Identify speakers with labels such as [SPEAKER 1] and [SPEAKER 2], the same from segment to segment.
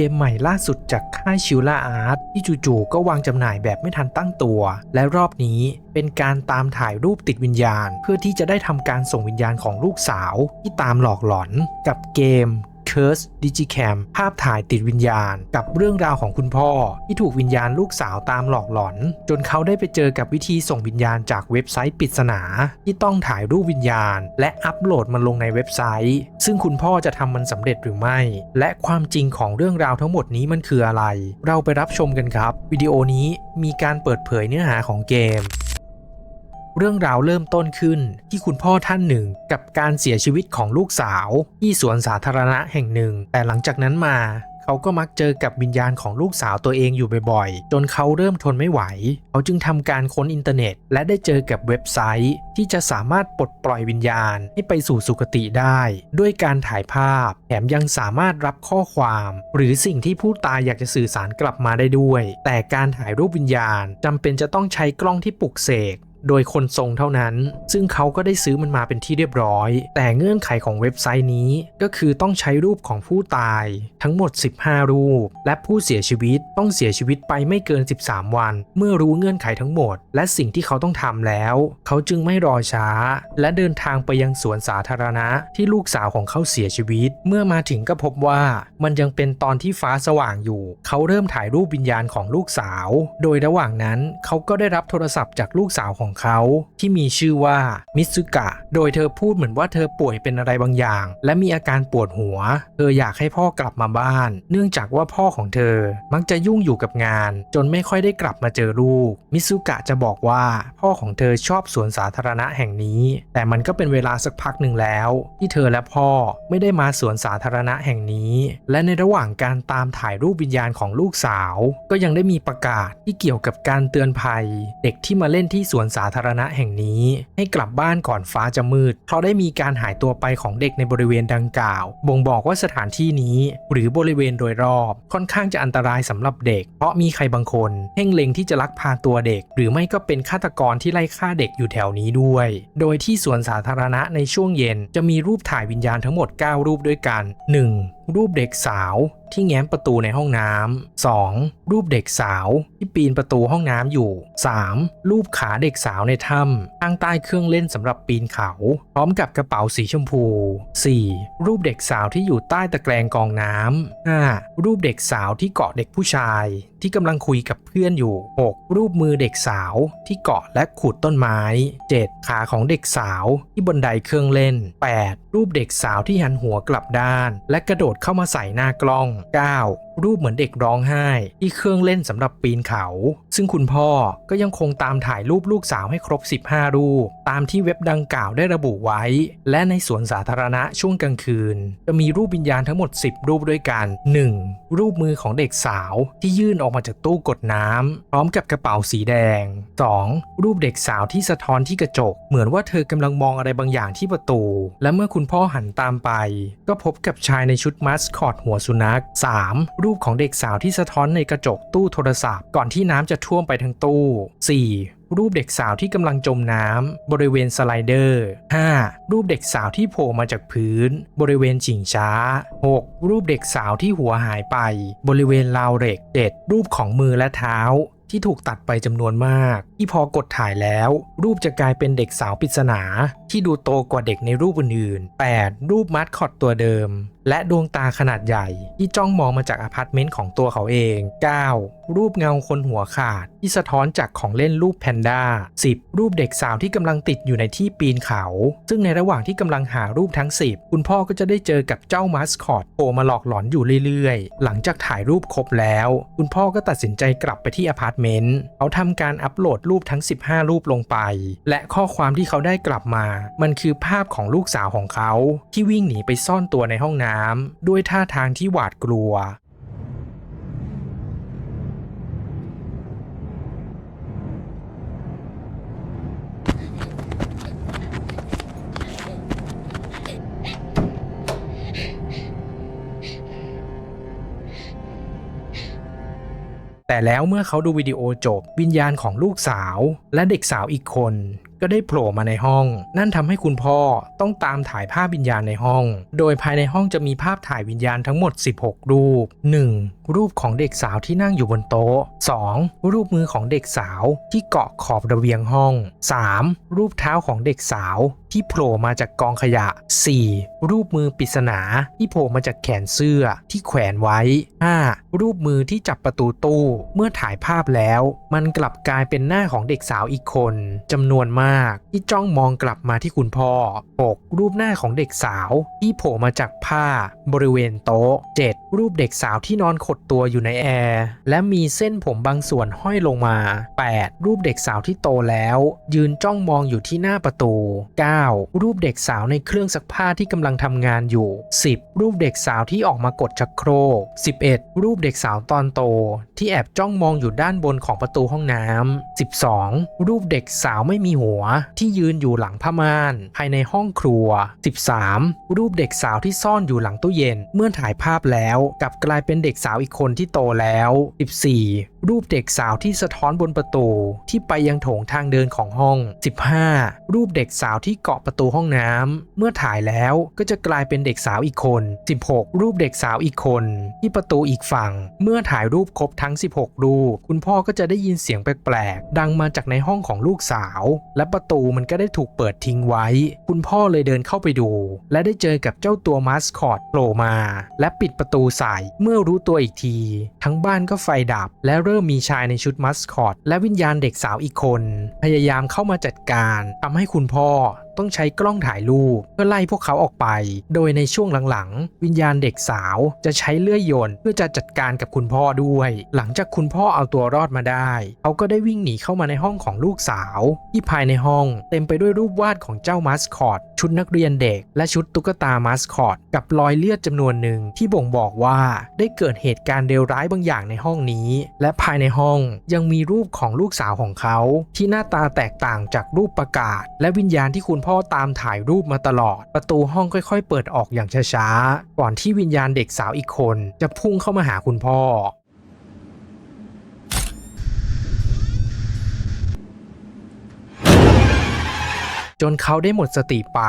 [SPEAKER 1] เกมใหม่ล่าสุดจากค่ายชิวล่าอาร์ตที่จู่ๆก็วางจำหน่ายแบบไม่ทันตั้งตัว และรอบนี้เป็นการตามถ่ายรูปติดวิญญาณ เพื่อที่จะได้ทำการส่งวิญญาณของลูกสาวที่ตามหลอกหลอน กับเกม Curse Digicam ภาพถ่ายติดวิญญาณ กับเรื่องราวของคุณพ่อ ที่ถูกวิญญาณลูกสาวตามหลอกหลอน จนเขาได้ไปเจอกับวิธีส่งวิญญาณจากเว็บไซต์ปริศนา ที่ต้องถ่ายรูปวิญญาณ และอัปโหลดมันลงในเว็บไซต์ ซึ่งคุณพ่อจะทำมันสำเร็จหรือไม่ และความจริงของเรื่องราวทั้งหมดนี้มันคืออะไร เราไปรับชมกันครับ วิดีโอนี้มีการเปิดเผยเนื้อหาของเกม เรื่องราวเริ่มต้นขึ้นที่คุณพ่อท่านหนึ่งกับการเสียชีวิตของลูกสาว ที่สวนสาธารณะแห่งหนึ่ง แต่หลังจากนั้นมาเขาก็มักเจอกับวิญญาณของลูกสาวตัวเองอยู่บ่อยๆ จนเขาเริ่มทนไม่ไหว เขาจึงทำการค้นอินเทอร์เน็ต และได้เจอกับเว็บไซต์ ที่จะสามารถปลดปล่อยวิญญาณให้ไปสู่สุคติได้ ด้วยการถ่ายภาพ แถมยังสามารถรับข้อความ หรือสิ่งที่ผู้ตายอยากจะสื่อสารกลับมาได้ด้วย แต่การถ่ายรูปวิญญาณจำเป็นจะต้องใช้กล้องที่ปลุกเสก โดยคนทรงเท่านั้น ซึ่งเขาก็ได้ซื้อมันมาเป็นที่เรียบร้อย แต่เงื่อนไขของเว็บไซต์นี้ ก็คือต้องใช้รูปของผู้ตายทั้งหมด 15 รูป และผู้เสียชีวิตต้องเสียชีวิตไปไม่เกิน 13 วัน เมื่อรู้เงื่อนไขทั้งหมด และสิ่งที่เขาต้องทำแล้ว เขาจึงไม่รอช้า และเดินทางไปยังสวนสาธารณะที่ลูกสาวของเขาเสียชีวิต เมื่อมาถึงก็พบว่ามันยังเป็นตอนที่ฟ้าสว่างอยู่ เขาเริ่มถ่ายรูปวิญญาณของลูกสาว โดยระหว่างนั้นเขาก็ได้รับโทรศัพท์จากลูกสาวของเขาที่มีชื่อว่ามิซุกะ โดยเธอพูดเหมือนว่าเธอป่วยเป็นอะไรบางอย่าง และมีอาการปวดหัว เธออยากให้พ่อกลับมาบ้าน เนื่องจากว่าพ่อของเธอมักจะยุ่งอยู่กับงาน จนไม่ค่อยได้กลับมาเจอลูก มิซุกะจะบอกว่าพ่อของเธอชอบสวนสาธารณะแห่งนี้ แต่มันก็เป็นเวลาสักพักหนึ่งแล้ว ที่เธอและพ่อไม่ได้มาสวนสาธารณะแห่งนี้ และในระหว่างการตามถ่ายรูปวิญญาณของลูกสาว ก็ยังได้มีประกาศที่เกี่ยวกับการเตือนภัย เด็กที่มาเล่นที่สวนสาธารณะแห่งนี้ ให้กลับบ้านก่อนฟ้าจะมืด เพราะได้มีการหายตัวไปของเด็กในบริเวณดังกล่าว บ่งบอกว่าสถานที่นี้ หรือบริเวณโดยรอบ ค่อนข้างจะอันตรายสำหรับเด็ก เพราะมีใครบางคนเพ่งเล็งที่จะลักพาตัวเด็ก หรือไม่ก็เป็นฆาตกรที่ไล่ฆ่าเด็กอยู่แถวนี้ด้วย โดยที่สวนสาธารณะในช่วงเย็น จะมีรูปถ่ายวิญญาณทั้งหมด 9 รูปด้วยกัน 1. รูปเด็กสาวที่แง้มประตูในห้องน้ำ 2. รูปเด็กสาวที่ปีนประตูห้องน้ำอยู่ 3. รูปขาเด็กสาวในถ้ำข้างใต้เครื่องเล่นสำหรับปีนเขา พร้อมกับกระเป๋าสีชมพู 4. รูปเด็กสาวที่อยู่ใต้ตะแกรงกองน้ำ 5. รูปเด็กสาวที่เกาะเด็กผู้ชายที่กำลังคุยกับเพื่อนอยู่ 6. รูปมือเด็กสาวที่เกาะและขูดต้นไม้ 7. ขาของเด็กสาวที่บนไดเครื่องเล่น 8. รูปเด็กสาวที่หันหัวกลับด้าน และกระโดดเข้ามาใส่หน้ากล้อง 9. รูปเหมือนเด็กร้องไห้ ที่เครื่องเล่นสำหรับปีนเขา ซึ่งคุณพ่อก็ยังคงตามถ่ายรูปลูกสาวให้ครบ 15 รูป ตามที่เว็บดังกล่าวได้ระบุไว้ และในสวนสาธารณะช่วงกลางคืน จะมีรูปวิญญาณทั้งหมด 10 รูปด้วยกัน 1. รูปมือของเด็กสาวที่ยื่นออกมาจากตู้กดน้ำพร้อมกับกระเป๋าสีแดง 2. รูปเด็กสาวที่สะท้อนที่กระจก เหมือนว่าเธอกำลังมองอะไรบางอย่างที่ประตู และเมื่อคุณพ่อหันตามไป ก็พบกับชายในชุดมัสคอตหัวสุนัข 3. รููปของเด็กสาวที่สะท้อนในกระจกตู้โทรศัพท์ ก่อนที่น้ำจะท่วมไปทั้งตู้ 4. รูปเด็กสาวที่กำลังจมน้ำบริเวณสไลเดอร์ 5. รูปเด็กสาวที่โผล่มาจากพื้น บริเวณจิงช้า 6. รูปเด็กสาวที่หัวหายไป บริเวณราวเหล็ก 7. รูปของมือและเท้าที่ถูกตัดไปจำนวนมาก ที่พอกดถ่ายแล้ว รูปจะกลายเป็นเด็กสาวปริศนา ที่ดูโตกว่าเด็กในรูปอื่นๆ 8. รูปมัดคอตตัวเดิม และดวงตาขนาดใหญ่ ที่จ้องมองมาจากอพาร์ตเมนต์ของตัวเขาเอง 9. รูปเงาคนหัวขาด ที่สะท้อนจากของเล่นรูปแพนด้า 10. รูปเด็กสาวที่กำลังติดอยู่ในที่ปีนเขา ซึ่งในระหว่างที่กำลังหารูปทั้ง 10 คุณพ่อก็จะได้เจอกับเจ้ามัสคอตโผล่มาหลอกหลอนอยู่เรื่อยๆ หลังจากถ่ายรูปครบแล้ว คุณพ่อก็ตัดสินใจกลับไปที่อพาร์ตเมนต์เขาทำการอัปโหลดรูปทั้ง 15 รูปลงไป และข้อความที่เขาได้กลับมามันคือภาพของลูกสาวของเขาที่วิ่งหนีไปซ่อนตัวในห้องน้ำด้วยท่าทางที่หวาดกลัวแต่แล้วเมื่อเขาดูวิดีโอจบวิญญาณของลูกสาวและเด็กสาวอีกคนก็ได้โผล่มาในห้อง นั่นทำให้คุณพ่อต้องตามถ่ายภาพวิญญาณในห้อง โดยภายในห้องจะมีภาพถ่ายวิญญาณทั้งหมด 16 รูป 1. รูปของเด็กสาวที่นั่งอยู่บนโต๊ะ 2. รูปมือของเด็กสาวที่เกาะขอบระเบียงห้อง 3. รูปเท้าของเด็กสาวที่โผล่มาจากกองขยะ 4. รูปมือปริศนาที่โผล่มาจากแขนเสื้อที่แขวนไว้ 5. รูปมือที่จับประตูตู้ เมื่อถ่ายภาพแล้ว มันกลับกลายเป็นหน้าของเด็กสาวอีกคนจำนวนมาากที่จ้องมองกลับมาที่คุณพ่อ 6. รูปหน้าของเด็กสาวที่โผล่มาจากผ้าบริเวณโต๊ะ 7. รูปเด็กสาวที่นอนขดตัวอยู่ในแอร์และมีเส้นผมบางส่วนห้อยลงมา 8. รูปเด็กสาวที่โตแล้ว ยืนจ้องมองอยู่ที่หน้าประตู 9. รูปเด็กสาวในเครื่องซักผ้าที่กำลังทำงานอยู่ 10. รูปเด็กสาวที่ออกมากดชักโครก 11. รูปเด็กสาวตอนโต ที่แอบจ้องมองอยู่ด้านบนของประตูห้องน้ำ 12. รูปเด็กสาวไม่มีหัวที่ยืนอยู่หลังผ้าม่าน ภายในห้องครัว 13. รูปเด็กสาวที่ซ่อนอยู่หลังตู้เย็น เมื่อถ่ายภาพแล้วกลับกลายเป็นเด็กสาวอีกคนที่โตแล้ว 14. รูปเด็กสาวที่สะท้อนบนประตูที่ไปยังโถงทางเดินของห้อง 15. รูปเด็กสาวที่เกาะประตูห้องน้ำเมื่อถ่ายแล้วก็จะกลายเป็นเด็กสาวอีกคน 16. รูปเด็กสาวอีกคน ที่ประตูอีกฝั่ง เมื่อถ่ายรูปครบทั้ง 16 รูป คุณพ่อก็จะได้ยินเสียงแปลกๆ ดังมาจากในห้องของลูกสาว และประตูมันก็ได้ถูกเปิดทิ้งไว้ คุณพ่อเลยเดินเข้าไปดู และได้เจอกับเจ้าตัวมาสคอตโผล่มา และปิดประตูใส่เมื่อรู้ตัวอีกที ทั้งบ้านก็ไฟดับ และเริ่มมีชายในชุดมัสคอตและวิญญาณเด็กสาวอีกคน พยายามเข้ามาจัดการทำให้คุณพ่อ ต้องใช้กล้องถ่ายรูปเพื่อไล่พวกเขาออกไป โดยในช่วงหลังๆ วิญญาณเด็กสาวจะใช้เลื่อยยนต์เพื่อจะจัดการกับคุณพ่อด้วย หลังจากคุณพ่อเอาตัวรอดมาได้ เขาก็ได้วิ่งหนีเข้ามาในห้องของลูกสาว ที่ภายในห้องเต็มไปด้วยรูปวาดของเจ้ามัสคอตชุดนักเรียนเด็ก และชุดตุ๊กตามัสคอตกับรอยเลือดจำนวนหนึ่งที่บ่งบอกว่าได้เกิดเหตุการณ์เลวร้ายบางอย่างในห้องนี้ และภายในห้องยังมีรูปของลูกสาวของเขา ที่หน้าตาแตกต่างจากรูปประกาศ และวิญญาณที่คุณพ่อพ่อตามถ่ายรูปมาตลอด ประตูห้องค่อย ๆ เปิดออกอย่างช้าๆ ก่อนที่วิญญาณเด็กสาวอีกคน จะพุ่งเข้ามาหาคุณพ่อ จนเขาได้หมดสติไป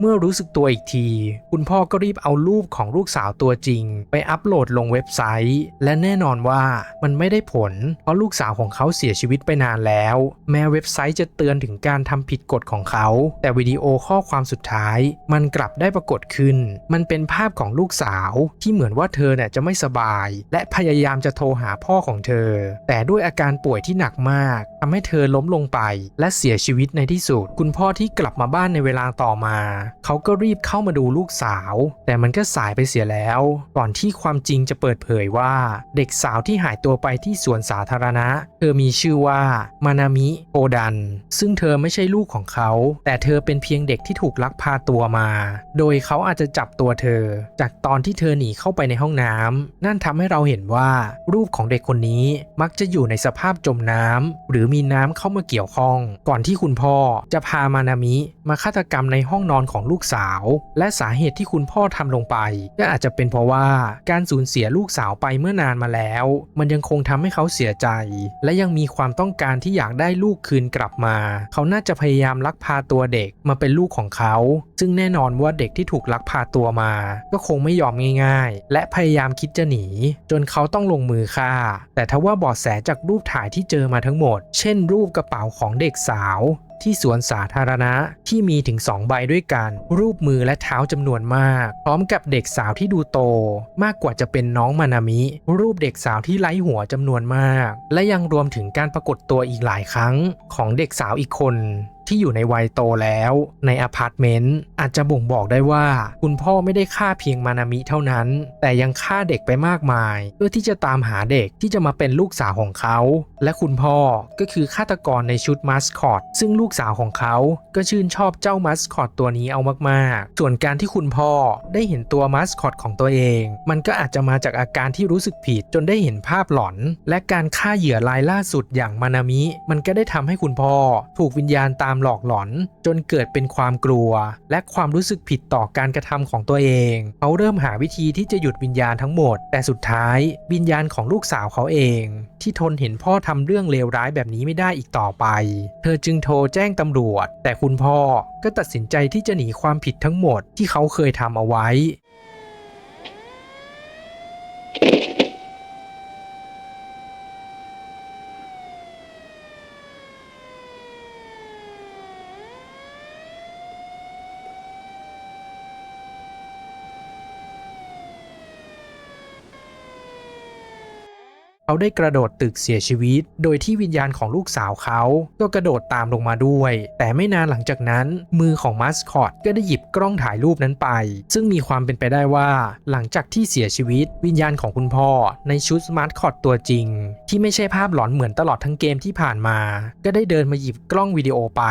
[SPEAKER 1] เมื่อรู้สึกตัวอีกที คุณพ่อก็รีบเอารูปของลูกสาวตัวจริง ไปอัปโหลดลงเว็บไซต์ และแน่นอนว่ามันไม่ได้ผล เพราะลูกสาวของเขาเสียชีวิตไปนานแล้ว แม้เว็บไซต์จะเตือนถึงการทำผิดกฎของเขา แต่วิดีโอข้อความสุดท้าย มันกลับได้ปรากฏขึ้น มันเป็นภาพของลูกสาวที่เหมือนว่าเธอเนี่ยจะไม่สบาย และพยายามจะโทรหาพ่อของเธอ แต่ด้วยอาการป่วยที่หนักมากทำให้เธอล้มลงไป และเสียชีวิตในที่สุด คุณพ่อที่กลับมาบ้านในเวลาต่อมา เขาก็รีบเข้ามาดูลูกสาว แต่มันก็สายไปเสียแล้ว ก่อนที่ความจริงจะเปิดเผยว่า เด็กสาวที่หายตัวไปที่สวนสาธารณะ เธอมีชื่อว่ามานามิโอดัน ซึ่งเธอไม่ใช่ลูกของเขา แต่เธอเป็นเพียงเด็กที่ถูกลักพาตัวมา โดยเขาอาจจะจับตัวเธอ จากตอนที่เธอหนีเข้าไปในห้องน้ำนั่นทำให้เราเห็นว่า รูปของเด็กคนนี้มักจะอยู่ในสภาพจมน้ำหรือมีน้ำเข้ามาเกี่ยวข้อง ก่อนที่คุณพ่อจะพามานามิมาฆาตกรรมในห้องนอนของลูกสาว และสาเหตุที่คุณพ่อทำลงไป ก็อาจจะเป็นเพราะว่าการสูญเสียลูกสาวไปเมื่อนานมาแล้ว มันยังคงทำให้เขาเสียใจ และยังมีความต้องการที่อยากได้ลูกคืนกลับมา เขาน่าจะพยายามลักพาตัวเด็กมาเป็นลูกของเขา ซึ่งแน่นอนว่าเด็กที่ถูกลักพาตัวมา ก็คงไม่ยอมง่าย ๆ และพยายามคิดจะหนี จนเขาต้องลงมือฆ่า แต่ทว่าเบาะแสจากรูปถ่ายที่เจอมาทั้งหมด เช่น รูปกระเป๋าของเด็กสาวที่สวนสาธารณะที่มีถึง 2 ใบด้วยกัน รูปมือและเท้าจำนวนมาก พร้อมกับเด็กสาวที่ดูโต มากกว่าจะเป็นน้องมานามิ รูปเด็กสาวที่ไร้หัวจำนวนมาก และยังรวมถึงการปรากฏตัวอีกหลายครั้งของเด็กสาวอีกคน ที่อยู่ในวัยโตแล้วในอพาร์ตเมนต์อาจจะบ่งบอกได้ว่า คุณพ่อไม่ได้ฆ่าเพียงมานามิเท่านั้น แต่ยังฆ่าเด็กไปมากมาย เพื่อที่จะตามหาเด็กที่จะมาเป็นลูกสาวของเขา และคุณพ่อก็คือฆาตกรในชุดมัสคอตซึ่งลูกสาวของเขาก็ชื่นชอบเจ้ามัสคอตตัวนี้เอามากๆ ส่วนการที่คุณพ่อได้เห็นตัวมัสคอตของตัวเอง มันก็อาจจะมาจากอาการที่รู้สึกผิดจนได้เห็นภาพหลอน และการฆ่าเหยื่อรายล่าสุดอย่างมานามิ มันก็ได้ทำให้คุณพ่อถูกวิญญาณตามามหลอกหลอน จนเกิดเป็นความกลัว และความรู้สึกผิดต่อการกระทำของตัวเอง เขาเริ่มหาวิธีที่จะหยุดวิญญาณทั้งหมด แต่สุดท้ายวิญญาณของลูกสาวเขาเอง ที่ทนเห็นพ่อทำเรื่องเลวร้ายแบบนี้ไม่ได้อีกต่อไป เธอจึงโทรแจ้งตำรวจ แต่คุณพ่อก็ตัดสินใจที่จะหนีความผิดทั้งหมดที่เขาเคยทำเอาไว้ เขาได้กระโดดตึกเสียชีวิต โดยที่วิญญาณของลูกสาวเขา ก็กระโดดตามลงมาด้วย แต่ไม่นานหลังจากนั้น มือของมาสคอตก็ได้หยิบกล้องถ่ายรูปนั้นไป ซึ่งมีความเป็นไปได้ว่า หลังจากที่เสียชีวิต วิญญาณของคุณพ่อ ในชุดมาสคอตตัวจริง ที่ไม่ใช่ภาพหลอนเหมือนตลอดทั้งเกมที่ผ่านมา ก็ได้เดินมาหยิบกล้องวิดีโอไป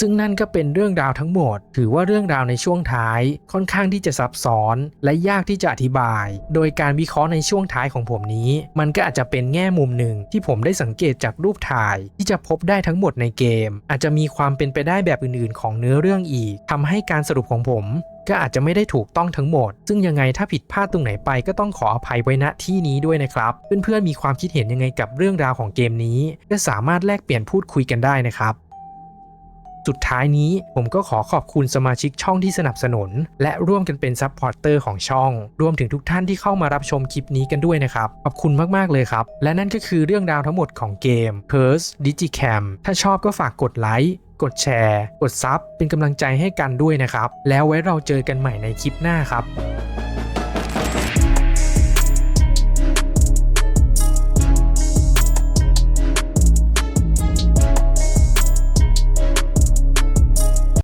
[SPEAKER 1] ซึ่งนั่นก็เป็นเรื่องราวทั้งหมด ถือว่าเรื่องราวในช่วงท้ายค่อนข้างที่จะซับซ้อน และยากที่จะอธิบาย โดยการวิเคราะห์ในช่วงท้ายของผมนี้ มันก็อาจจะเป็นแง่มุมหนึ่งที่ผมได้สังเกตจากรูปถ่าย ที่จะพบได้ทั้งหมดในเกม อาจจะมีความเป็นไปได้แบบอื่นๆ ของเนื้อเรื่องอีกทำให้การสรุปของผมก็อาจจะไม่ได้ถูกต้องทั้งหมด ซึ่งยังไงถ้าผิดพลาดตรงไหนไปก็ต้องขออภัยไว้ณที่นี้ด้วยนะครับ เพื่อนๆมีความคิดเห็นยังไงกับเรื่องราวของเกมนี้ ก็สามารถแลกเปลี่ยนพูดคุยกันได้นะครับ สุดท้ายนี้ผมก็ขอขอบคุณสมาชิกช่องที่สนับสนุน และร่วมกันเป็นซัพพอร์เตอร์ของช่อง รวมถึงทุกท่านที่เข้ามารับชมคลิปนี้กันด้วยนะครับ ขอบคุณมาก ๆ เลยครับ และนั่นก็คือเรื่องราวทั้งหมดของเกม Curse Digicam ถ้าชอบก็ฝากกดไลค์กดแชร์ กดซับเป็นกำลังใจให้กันด้วยนะครับ แล้วไว้เราเจอกันใหม่ในคลิปหน้าครับ